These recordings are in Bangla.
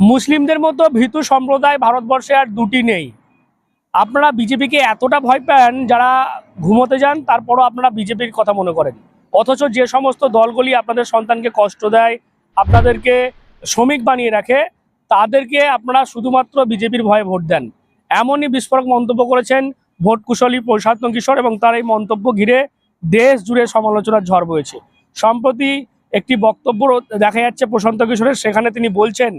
মুসলিমদের মতো ভীতু সম্প্রদায় ভারতবর্ষে আর দুটি নেই। আপনারা বিজেপিকে এতটা ভয় পান যারা ঘুমোতে যান, তারপরও আপনারা বিজেপির কথা মনে করেন। অথচ যে সমস্ত দলগুলি আপনাদের সন্তানকে কষ্ট দেয়, আপনাদেরকে শ্রমিক বানিয়ে রাখে, তাদেরকে আপনারা শুধুমাত্র বিজেপির ভয়ে ভোট দেন। এমনই বিস্ফোরক মন্তব্য করেছেন ভোট কুশলী প্রশান্ত কিশোর এবং তার এই মন্তব্য ঘিরে দেশ জুড়ে সমালোচনার ঝড় বয়েছে। সম্প্রতি একটি বক্তব্য দেখা যাচ্ছে প্রশান্ত কিশোরের, সেখানে তিনি বলছেন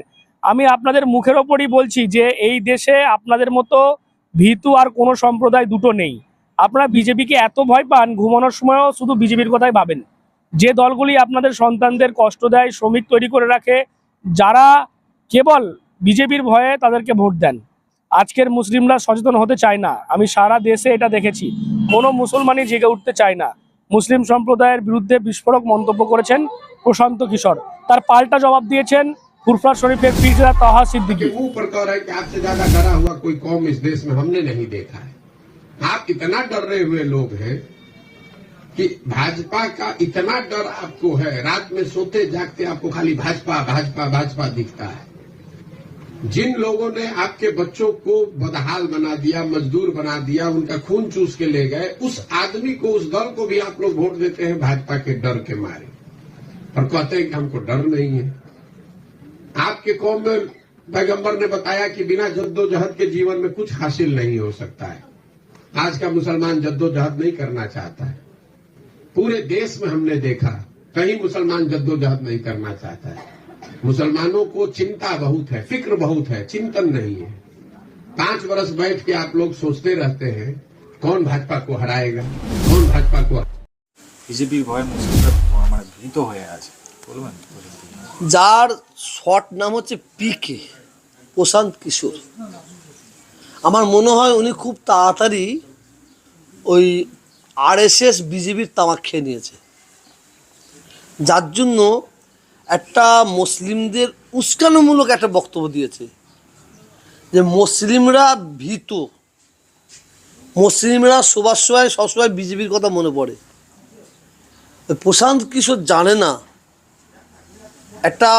আমি আপনাদের মুখের ওপরই বলছি যে এই দেশে আপনাদের মতো ভীতু আর কোনো সম্প্রদায় দুটো নেই। আপনারা বিজেপিকে এত ভয় পান, ঘুমানোর সময়ও শুধু বিজেপির কথাই ভাবেন। যে দলগুলি আপনাদের সন্তানদের কষ্ট দেয়, শ্রমিক তৈরি করে রাখে, যারা কেবল বিজেপির ভয়ে তাদেরকে ভোট দেন। আজকের মুসলিমরা সচেতন হতে চায় না। আমি সারা দেশে এটা দেখেছি। কোনো মুসলমানই জেগে উঠতে চায় না। মুসলিম সম্প্রদায়ের বিরুদ্ধে বিস্ফোরক মন্তব্য করেছেন প্রশান্ত কিশোর। তার পাল্টা জবাব দিয়েছেন कुरफा शरीफ एक पीछे तोहा सिद्दीकी ऊपर कह रहे की आपसे ज़्यादा डरा हुआ कोई कौम इस देश में हमने नहीं देखा है? आप इतना डर रहे हुए लोग हैं कि भाजपा का इतना डर आपको है, रात में सोते जागते आपको खाली भाजपा भाजपा भाजपा दिखता है। जिन लोगों ने आपके बच्चों को बदहाल बना दिया, मजदूर बना दिया, उनका खून चूस के ले गए, उस आदमी को, उस दल को भी आप लोग वोट देते हैं भाजपा के डर के मारे। और कहते हैं कि हमको डर नहीं है। आपके कौम में पैगंबर ने बताया कि बिना जद्दोजहद के जीवन में कुछ हासिल नहीं हो सकता है आज का मुसलमान जद्दोजहद नहीं करना चाहता है पूरे देश में हमने देखा कहीं मुसलमान जद्दोजहद नहीं करना चाहता है मुसलमानों को चिंता बहुत है फिक्र बहुत है चिंतन नहीं है पांच वर्ष बैठ के आप लोग सोचते रहते हैं कौन भाजपा को हराएगा कौन भाजपा को বিজেপির ভয়ে মুসলিমরা মানে ভীত হয়ে আছে বলবেন যার শর্ট নাম হচ্ছে পিকে, প্রশান্ত কিশোর। আমার মনে হয় উনি খুব তাড়াতাড়ি ওই আরএসএস বিজেপির তামাক খেয়ে নিয়েছে। যার জন্য একটা মুসলিমদের উস্কানোমূলক একটা বক্তব্য দিয়েছে যে মুসলিমরা ভীত, মুসলিমরা সবার সময় সবসময় বিজেপির কথা মনে পড়ে। প্রশান্ত কিশোর জানে না একটা,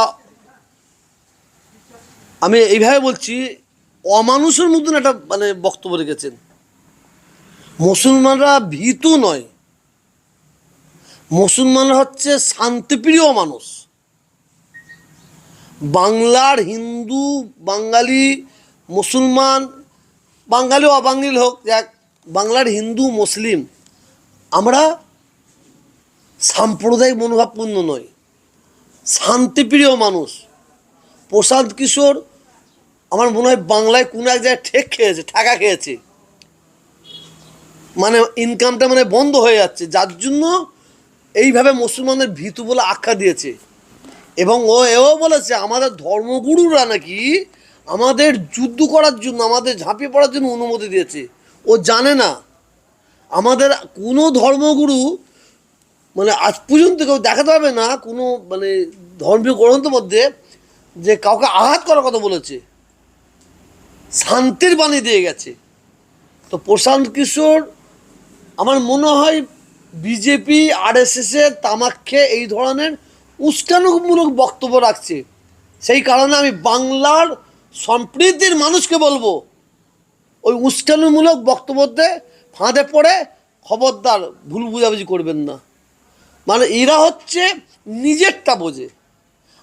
আমি এইভাবে বলছি, অমানুষের মতন একটা মানে বক্তব্য রেখেছেন। মুসলমানরা ভীতু নয়। মুসলমানরা হচ্ছে শান্তিপ্রিয় মানুষ। বাংলার হিন্দু, বাঙালি, মুসলমান, বাঙালি অবাঙালি হোক, যাক, বাংলার হিন্দু, মুসলিম, আমরা সাম্প্রদায়িক মনোভাবপূর্ণ নয় শান্তিপ্রিয় মানুষ। প্রশান্ত কিশোর, আমার মনে হয় বাংলায় কোনো এক জায়গায় ঠেক খেয়েছে, ঠেকা খেয়েছে। মানে ইনকামটা মানে বন্ধ হয়ে যাচ্ছে, যার জন্য এইভাবে মুসলমানদের ভীতু বলে আখ্যা দিয়েছে। এবং ও এও বলেছে, আমাদের ধর্মগুরুরা নাকি আমাদের যুদ্ধ করার জন্য, আমাদের ঝাঁপিয়ে পড়ার জন্য অনুমতি দিয়েছে। ও জানে না। আমাদের কোনো ধর্মগুরু মানে আজ পর্যন্ত কেউ দেখাতে পারবে না কোনো মানে ধর্মীয় গ্রন্থের মধ্যে যে কাউকে আঘাত করার কথা বলেছে। শান্তির বাণী দিয়ে গেছে। তো প্রশান্ত কিশোর, আমার মনে হয় বিজেপি আরএসএসের তামাক খেয়ে এই ধরনের উস্কানোমূলক বক্তব্য রাখছে। সেই কারণে আমি বাংলার সম্প্রীতির মানুষকে বলব, ওই উস্কানোমূলক বক্তব্যতে ফাঁদে পড়ে খবরদার ভুল বুঝাবুঝি করবেন না। মানে এরা হচ্ছে নিজেরটা বোঝে।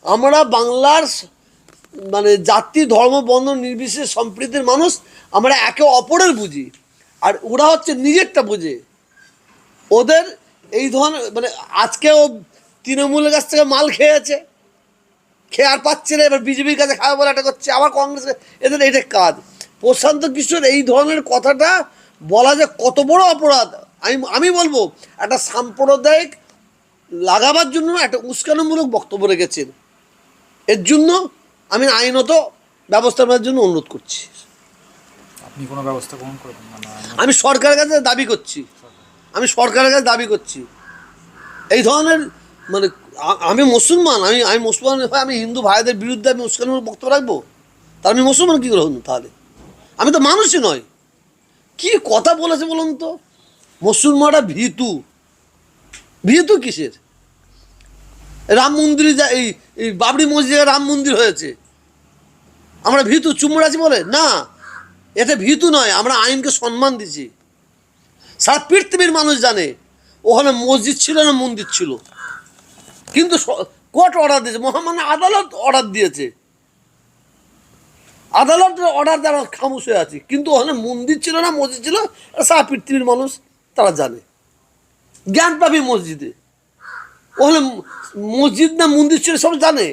আমরা বাংলার মানে জাতি, ধর্ম, বর্ণ, নির্বিশেষ সম্প্রীতির মানুষ, আমরা একে অপরের বুঝি। আর ওরা হচ্ছে নিজেরটা বোঝে। ওদের এই ধরনের মানে আজকেও তৃণমূলের কাছ থেকে মাল খেয়েছে। খেয়ে আর পাচ্ছে না, এবার বিজেপির কাছে খাওয়া বলে একটা করছে। আবার কংগ্রেস, এদের এটা কাজ। প্রশান্ত কিশোর এই ধরনের কথাটা বলা যে কত বড় অপরাধ। আমি আমি বলব, একটা সাম্প্রদায়িক লাগাবার জন্য একটা উস্কানোমূলক বক্তব্য রেখেছেন। এর জন্য আমি আইনত ব্যবস্থা নেওয়ার জন্য অনুরোধ করছি। আপনি কোনো ব্যবস্থা গ্রহণ করবেন আমি সরকারের কাছে দাবি করছি। আমি সরকারের কাছে দাবি করছি। এই ধরনের মানে আমি মুসলমান আমি আমি মুসলমান হয়ে আমি হিন্দু ভাইদের বিরুদ্ধে আমি উস্কানোর বক্তব্য রাখব? তাহলে আমি মুসলমান কী করে হন তাহলে? আমি তো মানুষই নয় কি কথা বলেছে বলুন তো? মুসলমানরা ভীতু। ভীতু কিসের? রাম মন্দিরে যা, এই বাবরি মসজিদে রাম মন্দির হয়েছে। আমরা ভীতু চুমড়াছি বলে? না, এতে ভীতু নয়, আমরা আইনকে সম্মান দিছি সারা পৃথিবীর মানুষ জানে, ওখানে মসজিদ ছিল না, মন্দির ছিল। কিন্তু কোর্ট অর্ডার দিয়েছে, মহামান্য আদালত অর্ডার দিয়েছে। আদালতের অর্ডার দ্বারা খামোশ হয়ে আছে, কিন্তু ওখানে মন্দির ছিল না, মসজিদ ছিল সারা পৃথিবীর মানুষ তারা জানে। জ্ঞান পাবি মসজিদে। ওখানে মসজিদ না মন্দির ছিল সব জানে।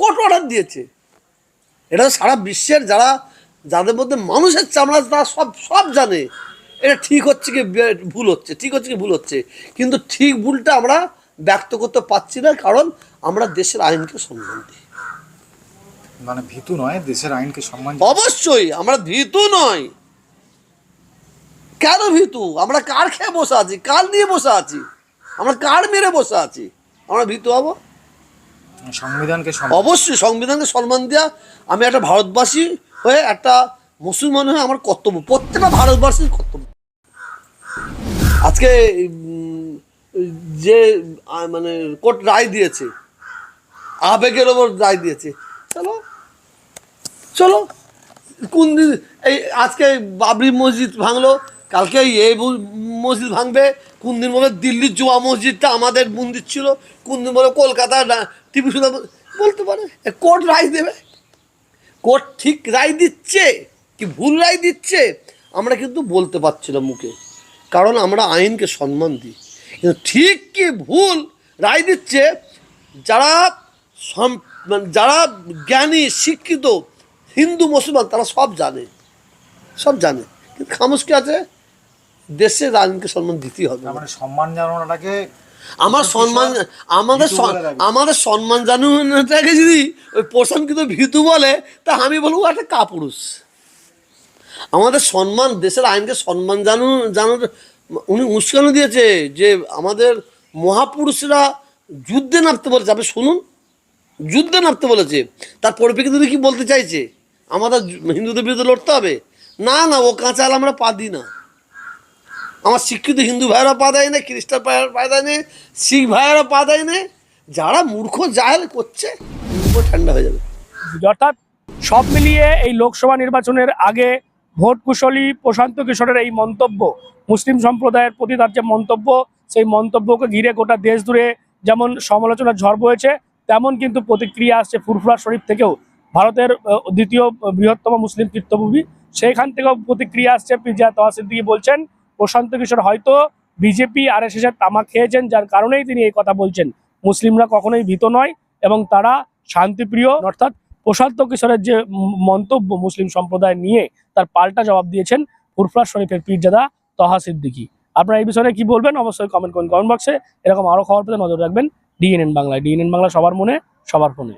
কোর্ট অর্ডার দিয়েছে। এটা সারা বিশ্বের যারা যাদের মধ্যে মানুষের চামড়া তারা সব সব জানে। এটা ঠিক হচ্ছে কি ভুল হচ্ছে? ঠিক হচ্ছে কি ভুল হচ্ছে? কিন্তু ঠিক ভুলটা আমরা ব্যক্ত করতে পারছি না কারণ আমরা দেশের আইনকে সম্মান দিই। মানে ভীতু নয় দেশের আইনকে সম্মান অবশ্যই আমরা ভীতু নয় কেন ভীতু? আমরা কার খেয়ে বসে আছি? কার নিয়ে বসে আছি? আমরা কার মেরে বসে আছি? আমরা ভীতু হব? সংবিধানকে অবশ্যই সংবিধানকে সম্মান দেওয়া আমি একটা ভারতবাসী হয়ে একটা মুসলমান হয়ে আমার কর্তব্য প্রত্যেকটা ভারতবাসীর কর্তব্য। আজকে যে মানে কোর্ট রায় দিয়েছে আবেগের ওপর রায় দিয়েছে চলো চলো কোন দিন এই আজকে বাবরি মসজিদ ভাঙলো কালকে এই মসজিদ ভাঙবে, কোন দিন বলে দিল্লির জুয়া মসজিদটা আমাদের মন্দির ছিল, কোন দিন বলে কলকাতা টিপু সুলতান বলতে পারে। কোর্ট রায় দেবে। কোর্ট ঠিক রায় দিচ্ছে, কি ভুল রায় দিচ্ছে, আমরা কিন্তু বলতে পারছি না মুখে। কারণ আমরা আইনকে সম্মান দিই। কিন্তু ঠিক কি ভুল রায় দিচ্ছে, যারা মানে যারা জ্ঞানী, শিক্ষিত, হিন্দু, মুসলমান, তারা সব জানে। সব জানে। কিন্তু খামোশ কি আছে? দেশের আইনকে সম্মান দিতেই হবে। মানে সম্মান জানানোটাকে আমার সম্মান আমাদের। আমাদের সম্মান জানানোটাকে যদি ওই প্রশান্তকিত ভীতু বলে তা আমি বলব একটা কাপুরুষ। আমাদের সম্মান দেশের আইনকে সম্মান জানো জানার উনি উস্কানো দিয়েছে যে আমাদের মহাপুরুষরা যুদ্ধে নামতে বলেছে। আপনি শুনুন যুদ্ধে নামতে বলেছে। তার পরিপ্রেক্ষিতে কি বলতে চাইছে? আমাদের হিন্দুদের বিরুদ্ধে লড়তে হবে? না না ও কাঁচাল আমরা পা দিই না। আমার শিক্ষিত হিন্দু ভাইয়েরা পা দেয় না, খ্রিস্টান ভাইয়েরা পা দেয় না, শিখ ভাইয়েরা পা দেয় না, যারা মূর্খ, জাহেল করছে ঠান্ডা হয়ে যাবে। অর্থাৎ সব মিলিয়ে এই লোকসভা নির্বাচনের আগে ভোট কুশলী প্রশান্ত কিশোরের এই মন্তব্য, মুসলিম সম্প্রদায়ের প্রতি তার যে মন্তব্য, সেই মন্তব্যকে ঘিরে গোটা দেশ জুড়ে যেমন সমালোচনার ঝড় বয়েছে, তেমন কিন্তু প্রতিক্রিয়া আসছে ফুরফুরা শরীফ থেকেও। ভারতের দ্বিতীয় বৃহত্তম মুসলিম তীর্থভূমি, সেইখান থেকেও প্রতিক্রিয়া আসছে পিজা তহাসিদ্দিকি বলছেন। প্রশান্ত কিশোর হয়তো বিজেপি আর এস এর তামাক খেয়েছেন, যার কারণেই তিনি এই কথা বলছেন। মুসলিমরা কখনোই ভীত নয় এবং তারা শান্তিপ্রিয়। অর্থাৎ প্রশান্ত কিশোরের যে মন্তব্য মুসলিম সম্প্রদায় নিয়ে তার পাল্টা জবাব দিয়েছেন ফুরফুরা শরীফের পীরজাদা তহা সিদ্দিকি। আপনারা এই বিষয়ে কি বলবেন? অবশ্যই কমেন্ট করুন কমেন্ট বক্সে এরকম আরও খবর পেতে নজর রাখবেন। ডিএনএন বাংলায়। ডিএনএন বাংলা সবার মনে, সবার ফোনে।